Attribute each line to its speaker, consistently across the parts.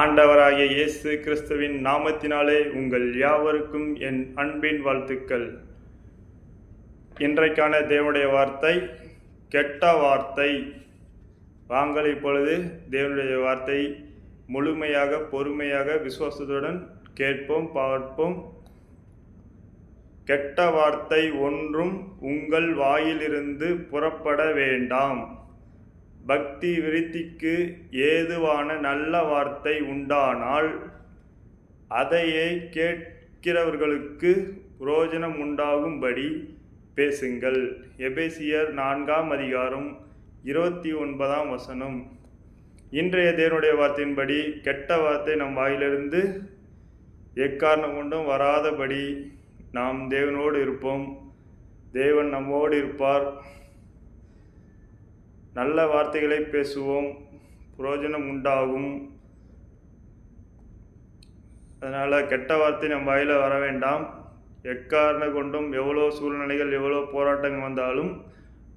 Speaker 1: ஆண்டவராகிய இயேசு கிறிஸ்துவின் நாமத்தினாலே உங்கள் யாவருக்கும் என் அன்பின் வாழ்த்துக்கள். இன்றைக்கான தேவனுடைய வார்த்தை கெட்ட வார்த்தை. வாங்கள் இப்பொழுது தேவனுடைய வார்த்தை முழுமையாக பொறுமையாக விசுவாசத்துடன் கேட்போம் பார்ப்போம். கெட்ட வார்த்தை ஒன்றும் உங்கள் வாயிலிருந்து புறப்பட வேண்டாம். பக்தி விருத்திக்கு ஏதுவான நல்ல வார்த்தை உண்டானால் அதையே கேட்கிறவர்களுக்கு புரோஜனம் உண்டாகும்படி பேசுங்கள். எபேசியர் நான்காம் அதிகாரம் இருபத்தி ஒன்பதாம் வசனம். இன்றைய தேவனுடைய வார்த்தையின்படி கெட்ட வார்த்தை நம் வாயிலிருந்து எக்காரணம் கொண்டும் வராதபடி நாம் தேவனோடு இருப்போம். தேவன் நம்மோடு இருப்பார். நல்ல வார்த்தைகளை பேசுவோம். புரோஜனம் உண்டாகும். அதனால் கெட்ட வார்த்தை நம் வாயில் வர வேண்டாம். எக்காரண கொண்டும் எவ்வளோ சூழ்நிலைகள் எவ்வளோ போராட்டங்கள் வந்தாலும்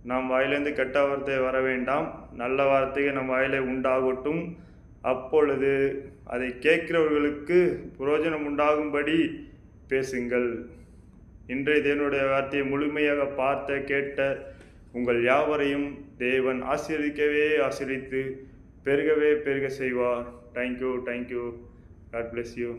Speaker 1: நம் வாயிலேருந்து கெட்ட வார்த்தை வர வேண்டாம். நல்ல வார்த்தைகள் நம் வாயிலே உண்டாகட்டும். அப்பொழுது அதை கேட்கிறவர்களுக்கு புரோஜனம் உண்டாகும்படி பேசுங்கள். இன்றைய தேவனுடைய வார்த்தையை முழுமையாக பார்த்த கேட்ட உங்கள் யாவரையும் தேவன் ஆசீர்விக்கவே ஆசீர்வித்து பெருகவே பெருக செய்வார். Thank you thank you God bless you